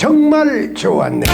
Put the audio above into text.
정말 좋았네.